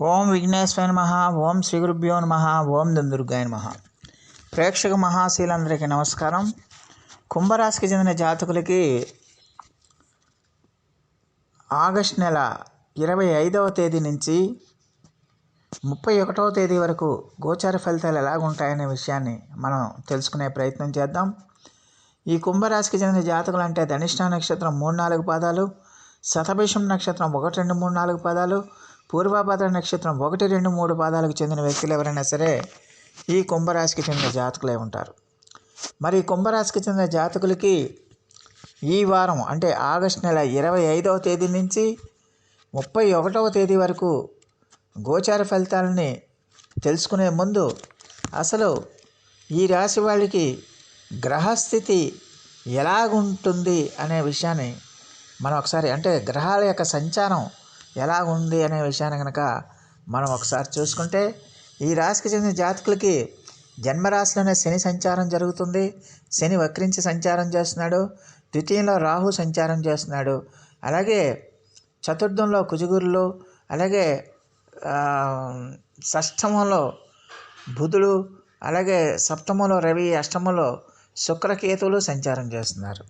ఓం విఘ్నేశ్వర నమ ఓం శ్రీ గురుభ్యో నమ ఓం దుర్గాయ నమ. ప్రేక్షక మహాశీలందరికీ నమస్కారం. కుంభరాశికి చెందిన జాతకులకి ఆగస్ట్ నెల ఇరవై ఐదవ తేదీ నుంచి ముప్పై ఒకటవ తేదీ వరకు గోచార ఫలితాలు ఎలాగుంటాయనే విషయాన్ని మనం తెలుసుకునే ప్రయత్నం చేద్దాం. ఈ కుంభరాశికి చెందిన జాతకులు అంటే ధనిష్ట నక్షత్రం మూడు నాలుగు పాదాలు శతభిషం నక్షత్రం ఒకటి రెండు మూడు నాలుగు పాదాలు పూర్వభద్ర నక్షత్రం ఒకటి రెండు మూడు పాదాలకు చెందిన వ్యక్తులు ఎవరైనా సరే ఈ కుంభరాశికి చెందిన జాతకులే ఉంటారు. మరి కుంభరాశికి చెందిన జాతకులకి ఈ వారం అంటే ఆగస్ట్ నెల ఇరవై ఐదవ తేదీ నుంచి ముప్పై ఒకటవ తేదీ వరకు గోచార ఫలితాలని తెలుసుకునే ముందు అసలు ఈ రాశి వాళ్ళకి గ్రహస్థితి ఎలాగుంటుంది అనే విషయాన్ని మనం ఒకసారి అంటే గ్రహాల యొక్క సంచారం ఎలా ఉంది అనే విషయాన్ని కనుక మనం ఒకసారి చూసుకుంటే ఈ రాశికి చెందిన జాతకులకి జన్మరాశిలోనే శని సంచారం జరుగుతుంది. శని వక్రించి సంచారం చేస్తున్నాడు. ద్వితీయంలో రాహు సంచారం చేస్తున్నాడు. అలాగే చతుర్థంలో కుజుగురులు అలాగే షష్టమంలో బుధుడు అలాగే సప్తమంలో రవి అష్టమంలో శుక్రకేతువులు సంచారం చేస్తున్నారు.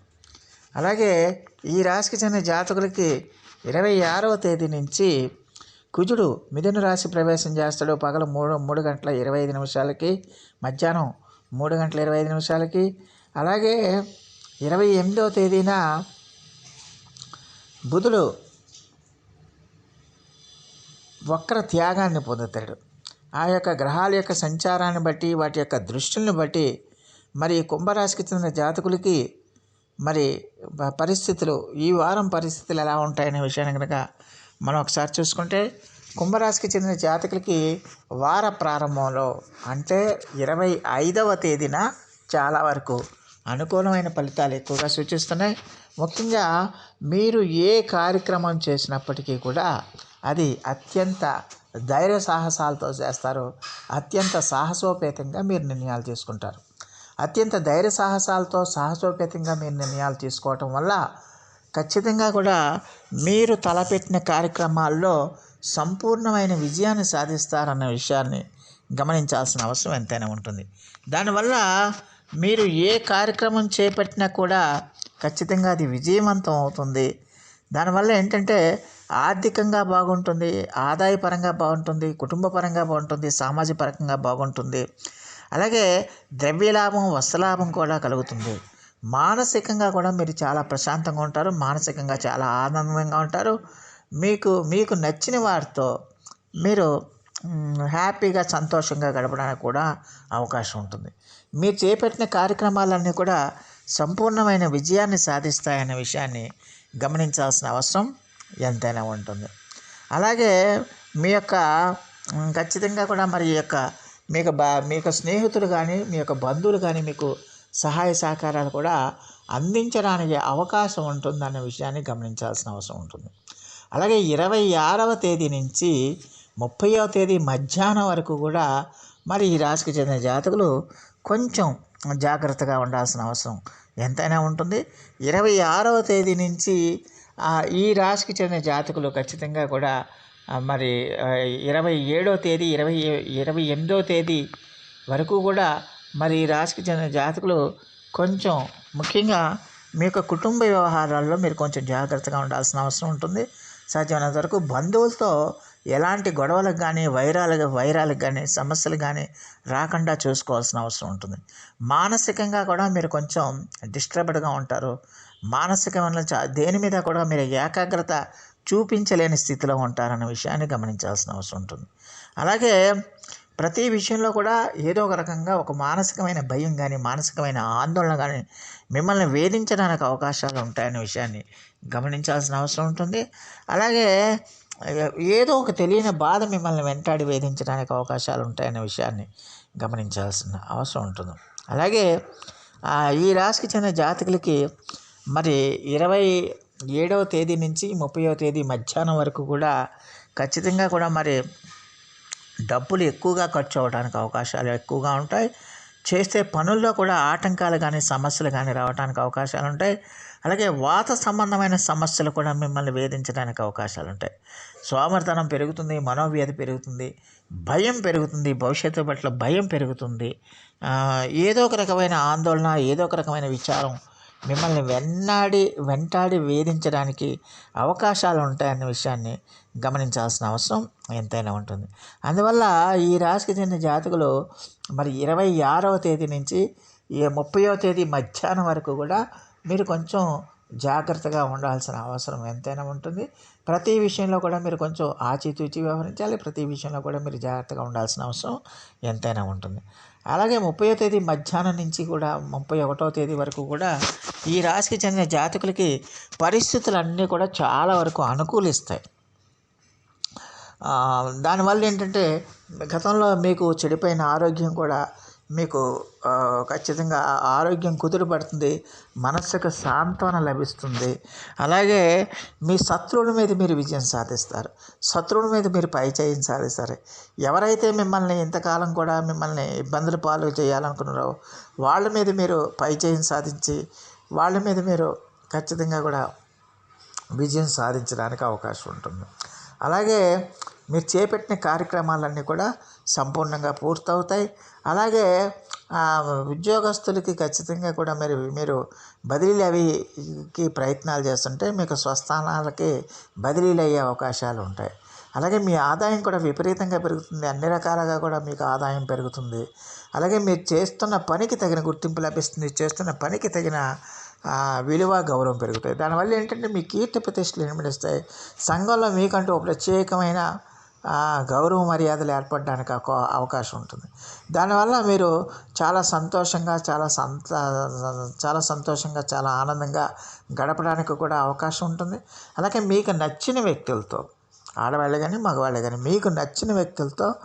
అలాగే ఈ రాశికి చెందిన జాతకులకి ఇరవై ఆరవ తేదీ నుంచి కుజుడు మిథున రాశి ప్రవేశం చేస్తాడు. పగలు మూడు మూడు గంటల ఇరవై ఐదు నిమిషాలకి మధ్యాహ్నం మూడు గంటల ఇరవై ఐదు నిమిషాలకి అలాగే ఇరవై ఎనిమిదవ తేదీన బుధుడు వక్ర త్యాగాన్ని పొందుతాడు. ఆ యొక్క గ్రహాల యొక్క సంచారాన్ని బట్టి వాటి యొక్క దృష్టిని బట్టి మరి కుంభరాశికి చెందిన జాతకులకి మరి పరిస్థితులు ఈ వారం పరిస్థితులు ఎలా ఉంటాయనే విషయాన్ని కనుక మనం ఒకసారి చూసుకుంటే కుంభరాశికి చెందిన జాతకులకి వార ప్రారంభంలో అంటే ఇరవై ఐదవ తేదీన చాలా వరకు అనుకూలమైన ఫలితాలు ఎక్కువగా సూచిస్తున్నాయి. ముఖ్యంగా మీరు ఏ కార్యక్రమం చేసినప్పటికీ కూడా అది అత్యంత ధైర్య సాహసాలతో చేస్తారు. అత్యంత సాహసోపేతంగా మీరు నిర్ణయాలు తీసుకుంటారు. అత్యంత ధైర్య సాహసాలతో సాహసోపేతంగా మీరు నిర్ణయాలు తీసుకోవటం వల్ల ఖచ్చితంగా కూడా మీరు తలపెట్టిన కార్యక్రమాల్లో సంపూర్ణమైన విజయాన్ని సాధిస్తారన్న విషయాన్ని గమనించాల్సిన అవసరం ఎంతైనా ఉంటుంది. దానివల్ల మీరు ఏ కార్యక్రమం చేపట్టినా కూడా ఖచ్చితంగా అది విజయవంతం అవుతుంది. దానివల్ల ఏంటంటే ఆర్థికంగా బాగుంటుంది ఆదాయపరంగా బాగుంటుంది కుటుంబపరంగా బాగుంటుంది సామాజిక పరంగా బాగుంటుంది. అలాగే ద్రవ్యలాభం వస్త్రలాభం కూడా కలుగుతుంది. మానసికంగా కూడా మీరు చాలా ప్రశాంతంగా ఉంటారు మానసికంగా చాలా ఆనందంగా ఉంటారు. మీకు మీకు నచ్చిన వారితో మీరు హ్యాపీగా సంతోషంగా గడపడానికి కూడా అవకాశం ఉంటుంది. మీరు చేపట్టిన కార్యక్రమాలన్నీ కూడా సంపూర్ణమైన విజయాన్ని సాధిస్తాయనే విషయాన్ని గమనించాల్సిన అవసరం ఎంతైనా ఉంటుంది. అలాగే మీ యొక్క ఖచ్చితంగా కూడా మరి యొక్క యొక్క మీకు బా మీ యొక్క స్నేహితులు కానీ మీ యొక్క బంధువులు కానీ మీకు సహాయ సహకారాలు కూడా అందించడానికి అవకాశం ఉంటుందన్న విషయాన్ని గమనించాల్సిన అవసరం ఉంటుంది. అలాగే ఇరవై ఆరవ తేదీ నుంచి ముప్పైవ తేదీ మధ్యాహ్నం వరకు కూడా మరి ఈ రాశికి చెందిన జాతకులు కొంచెం జాగ్రత్తగా ఉండాల్సిన అవసరం ఎంతైనా ఉంటుంది. ఇరవై ఆరవ తేదీ నుంచి ఈ రాశికి చెందిన జాతకులు ఖచ్చితంగా కూడా మరి ఇరవై ఏడో తేదీ ఇరవై ఇరవై ఎనిమిదో తేదీ వరకు కూడా మరి ఈ రాశికి చెందిన జాతకులు కొంచెం ముఖ్యంగా మీ యొక్క కుటుంబ వ్యవహారాల్లో మీరు కొంచెం జాగ్రత్తగా ఉండాల్సిన అవసరం ఉంటుంది. సాధ్యమైనంత వరకు బంధువులతో ఎలాంటి గొడవలకు కానీ వైరాలు వైరాలకు కానీ సమస్యలు కానీ రాకుండా చూసుకోవాల్సిన అవసరం ఉంటుంది. మానసికంగా కూడా మీరు కొంచెం డిస్టర్బ్డ్గా ఉంటారు. మానసికమైన చా- దేని మీద కూడా మీరు ఏకాగ్రత చూపించలేని స్థితిలో ఉంటారన్న విషయాన్ని గమనించాల్సిన అవసరం ఉంటుంది. అలాగే ప్రతి విషయంలో కూడా ఏదో ఒక రకంగా ఒక మానసికమైన భయం కానీ మానసికమైన ఆందోళన కానీ మిమ్మల్ని వేధించడానికి అవకాశాలు ఉంటాయనే విషయాన్ని గమనించాల్సిన అవసరం ఉంటుంది. అలాగే ఏదో ఒక తెలియని బాధ మిమ్మల్ని వెంటాడి వేధించడానికి అవకాశాలు ఉంటాయనే విషయాన్ని గమనించాల్సిన అవసరం ఉంటుంది. అలాగే ఈ రాశికి చెందిన జాతకులకి మరి ఇరవై ఏడవ తేదీ నుంచి ముప్పైవ తేదీ మధ్యాహ్నం వరకు కూడా ఖచ్చితంగా కూడా మరి డబ్బులు ఎక్కువగా ఖర్చు అవడానికి అవకాశాలు ఎక్కువగా ఉంటాయి. చేసే పనుల్లో కూడా ఆటంకాలు కానీ సమస్యలు కానీ రావడానికి అవకాశాలు ఉంటాయి. అలాగే వాత సంబంధమైన సమస్యలు కూడా మిమ్మల్ని వేధించడానికి అవకాశాలు ఉంటాయి. సోమర్తనం పెరుగుతుంది మనోవ్యాధి పెరుగుతుంది భయం పెరుగుతుంది భవిష్యత్తు పట్ల భయం పెరుగుతుంది. ఏదో ఒక రకమైన ఆందోళన ఏదో ఒక రకమైన విచారం మిమ్మల్ని వెన్నాడి వెంటాడి వేధించడానికి అవకాశాలు ఉంటాయన్న విషయాన్ని గమనించాల్సిన అవసరం ఎంతైనా ఉంటుంది. అందువల్ల ఈ రాశికి చెందిన జాతకులు మరి ఇరవై ఆరవ తేదీ నుంచి ఈ ముప్పైవ తేదీ మధ్యాహ్నం వరకు కూడా మీరు కొంచెం జాగ్రత్తగా ఉండాల్సిన అవసరం ఎంతైనా ఉంటుంది. ప్రతి విషయంలో కూడా మీరు కొంచెం ఆచితూచి వ్యవహరించాలి. ప్రతి విషయంలో కూడా మీరు జాగ్రత్తగా ఉండాల్సిన అవసరం ఎంతైనా ఉంటుంది. అలాగే ముప్పై తేదీ మధ్యాహ్నం నుంచి కూడా ముప్పై ఒకటో తేదీ వరకు కూడా ఈ రాశికి చెందిన జాతకులకి పరిస్థితులన్నీ కూడా చాలా వరకు అనుకూలిస్తాయి. దానివల్ల ఏంటంటే గతంలో మీకు చెడిపోయిన ఆరోగ్యం కూడా మీకు ఖచ్చితంగా ఆరోగ్యం కుదురుపడుతుంది మనస్సుకు సాంత్వన లభిస్తుంది. అలాగే మీ శత్రువుల మీద మీరు విజయం సాధిస్తారు. శత్రువుల మీద మీరు పైచేయం సాధిస్తారు. ఎవరైతే మిమ్మల్ని ఇంతకాలం కూడా మిమ్మల్ని ఇబ్బందుల పాలు చేయాలనుకున్నారో వాళ్ళ మీద మీరు పైచేయం సాధించి వాళ్ళ మీద మీరు ఖచ్చితంగా కూడా విజయం సాధించడానికి అవకాశం ఉంటుంది. అలాగే మీరు చేపట్టిన కార్యక్రమాలన్నీ కూడా సంపూర్ణంగా పూర్తవుతాయి. అలాగే ఉద్యోగస్తులకి ఖచ్చితంగా కూడా మరి మీరు బదిలీలు అవికి ప్రయత్నాలు చేస్తుంటే మీకు స్వస్థానాలకి బదిలీలు అయ్యే అవకాశాలు ఉంటాయి. అలాగే మీ ఆదాయం కూడా విపరీతంగా పెరుగుతుంది. అన్ని రకాలుగా కూడా మీకు ఆదాయం పెరుగుతుంది. అలాగే మీరు చేస్తున్న పనికి తగిన గుర్తింపు లభిస్తుంది. చేస్తున్న పనికి తగిన విలువ గౌరవం పెరుగుతాయి. దానివల్ల ఏంటంటే మీ కీర్తి ప్రతిష్టలు ఇనుమడిస్తాయి సంఘంలో మీకంటూ ఒక ప్రత్యేకమైన గౌరవ మర్యాదలు ఏర్పడడానికి ఒక అవకాశం ఉంటుంది. దానివల్ల మీరు చాలా సంతోషంగా చాలా సంత చాలా సంతోషంగా చాలా ఆనందంగా గడపడానికి కూడా అవకాశం ఉంటుంది. అలాగే మీకు నచ్చిన వ్యక్తులతో ఆడవాళ్ళు కానీ మగవాళ్ళు కానీ మీకు నచ్చిన వ్యక్తులతో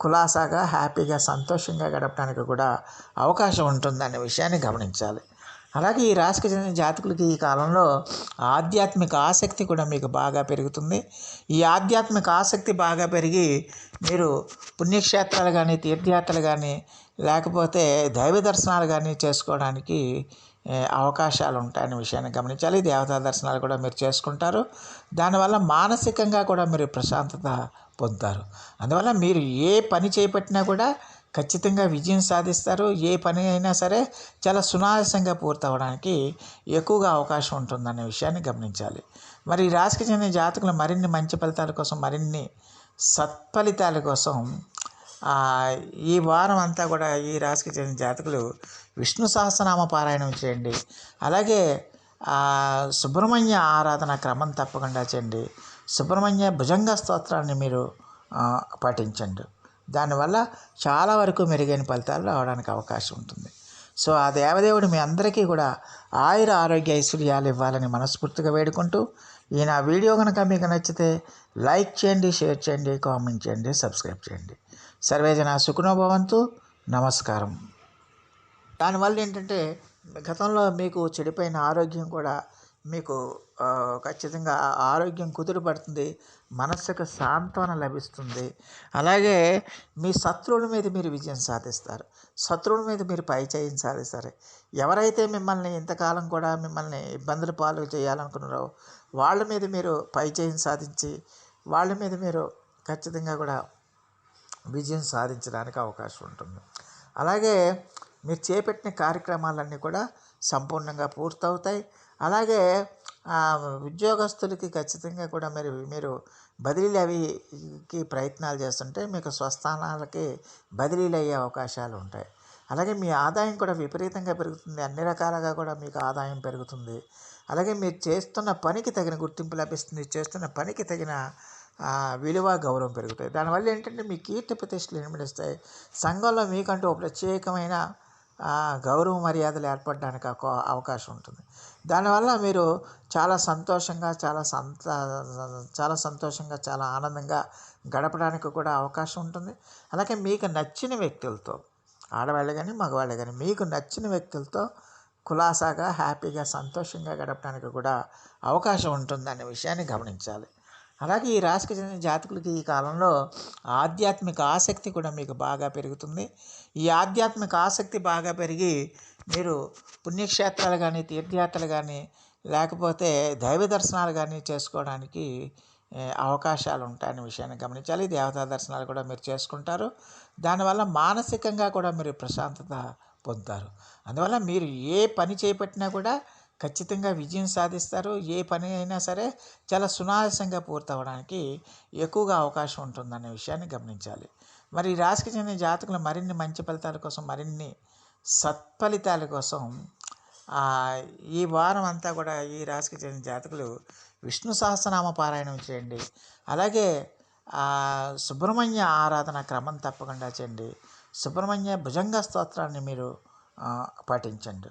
కులాసాగా హ్యాపీగా సంతోషంగా గడపడానికి కూడా అవకాశం ఉంటుంది అనే విషయాన్ని గమనించాలి. అలాగే ఈ రాశికి చెందిన జాతకులకి ఈ కాలంలో ఆధ్యాత్మిక ఆసక్తి కూడా మీకు బాగా పెరుగుతుంది. ఈ ఆధ్యాత్మిక ఆసక్తి బాగా పెరిగి మీరు పుణ్యక్షేత్రాలు కానీ తీర్థయాత్రలు కానీ లేకపోతే దైవ దర్శనాలు కానీ చేసుకోవడానికి అవకాశాలు ఉంటాయనే విషయాన్ని గమనించాలి. దేవతా దర్శనాలు కూడా మీరు చేసుకుంటారు. దానివల్ల మానసికంగా కూడా మీరు ప్రశాంతత పొందుతారు. అందువల్ల మీరు ఏ పని చేపట్టినా కూడా ఖచ్చితంగా విజయం సాధిస్తారు. ఏ పని అయినా సరే చాలా సునాయాసంగా పూర్తవడానికి ఎక్కువగా అవకాశం ఉంటుందనే విషయాన్ని గమనించాలి. మరి రాశికి చెందిన జాతకులు మరిన్ని మంచి ఫలితాల కోసం మరిన్ని సత్ఫలితాల కోసం ఈ వారం అంతా కూడా ఈ రాశికి చెందిన జాతకులు విష్ణు సహస్రనామ పారాయణం చేయండి. అలాగే సుబ్రహ్మణ్య ఆరాధన క్రమం తప్పకుండా చేయండి. సుబ్రహ్మణ్య భుజంగ స్తోత్రాన్ని మీరు పాటించండి. దానివల్ల చాలా వరకు మెరుగైన ఫలితాలు రావడానికి అవకాశం ఉంటుంది. సో ఆ దేవదేవుడు మీ అందరికీ కూడా ఆయుర ఆరోగ్య ఐశ్వర్యాలు ఇవ్వాలని మనస్ఫూర్తిగా వేడుకుంటూ ఈ నా వీడియో కనుక మీకు నచ్చితే లైక్ చేయండి షేర్ చేయండి కామెంట్ చేయండి సబ్స్క్రైబ్ చేయండి. సర్వేజన సుఖనోభవంతు. నమస్కారం. దానివల్ల ఏంటంటే గతంలో మీకు చెడిపోయిన ఆరోగ్యం కూడా మీకు ఖచ్చితంగా ఆరోగ్యం కుదురుపడుతుంది మనస్సుకు సాంత్వన లభిస్తుంది. అలాగే మీ శత్రువుల మీద మీరు విజయం సాధిస్తారు. శత్రువుల మీద మీరు పైచేయం సాధిస్తారు. ఎవరైతే మిమ్మల్ని ఇంతకాలం కూడా మిమ్మల్ని ఇబ్బందుల పాలు చేయాలనుకున్నారో వాళ్ళ మీద మీరు పైచేయం సాధించి వాళ్ళ మీద మీరు ఖచ్చితంగా కూడా విజయం సాధించడానికి అవకాశం ఉంటుంది. అలాగే మీరు చేపట్టిన కార్యక్రమాలన్నీ కూడా సంపూర్ణంగా పూర్తవుతాయి. అలాగే ఉద్యోగస్తులకి ఖచ్చితంగా కూడా మరి మీరు బదిలీలు అవికి ప్రయత్నాలు చేస్తుంటే మీకు స్వస్థానాలకి బదిలీలు అయ్యే అవకాశాలు ఉంటాయి. అలాగే మీ ఆదాయం కూడా విపరీతంగా పెరుగుతుంది. అన్ని రకాలుగా కూడా మీకు ఆదాయం పెరుగుతుంది. అలాగే మీరు చేస్తున్న పనికి తగిన గుర్తింపు లభిస్తుంది. చేస్తున్న పనికి తగిన విలువ గౌరవం పెరుగుతాయి. దానివల్ల ఏంటంటే మీ కీర్తి ప్రతిష్టలు నిర్మిస్తాయి సంఘంలో మీకంటూ ఒక ప్రత్యేకమైన గౌరవ మర్యాదలు ఏర్పడడానికి ఒక అవకాశం ఉంటుంది. దానివల్ల మీరు చాలా సంతోషంగా చాలా సంత చాలా సంతోషంగా చాలా ఆనందంగా గడపడానికి కూడా అవకాశం ఉంటుంది. అలాగే మీకు నచ్చిన వ్యక్తులతో ఆడవాళ్ళు కానీ మగవాళ్ళు కానీ మీకు నచ్చిన వ్యక్తులతో కులాసాగా హ్యాపీగా సంతోషంగా గడపడానికి కూడా అవకాశం ఉంటుంది అనే విషయాన్ని గమనించాలి. అలాగే ఈ రాశికి చెందిన జాతకులకి ఈ కాలంలో ఆధ్యాత్మిక ఆసక్తి కూడా మీకు బాగా పెరుగుతుంది. ఈ ఆధ్యాత్మిక ఆసక్తి బాగా పెరిగి మీరు పుణ్యక్షేత్రాలు కానీ తీర్థయాత్రలు కానీ లేకపోతే దైవ దర్శనాలు కానీ చేసుకోవడానికి అవకాశాలు ఉంటాయనే విషయాన్ని గమనించాలి. దేవతా దర్శనాలు కూడా మీరు చేసుకుంటారు. దానివల్ల మానసికంగా కూడా మీరు ప్రశాంతత పొందుతారు. అందువల్ల మీరు ఏ పని చేపట్టినా కూడా ఖచ్చితంగా విజయం సాధిస్తారు. ఏ పని అయినా సరే చాలా సునాయాసంగా పూర్తవడానికి ఎక్కువగా అవకాశం ఉంటుందనే విషయాన్ని గమనించాలి. మరి ఈ రాశికి చెందిన జాతకులు మరిన్ని మంచి ఫలితాల కోసం మరిన్ని సత్ఫలితాల కోసం ఈ వారం అంతా కూడా ఈ రాశికి చెందిన జాతకులు విష్ణు సహస్రనామ పారాయణం చేయండి. అలాగే సుబ్రహ్మణ్య ఆరాధన క్రమం తప్పకుండా చేయండి. సుబ్రహ్మణ్య భుజంగ స్తోత్రాన్ని మీరు పాటించండి.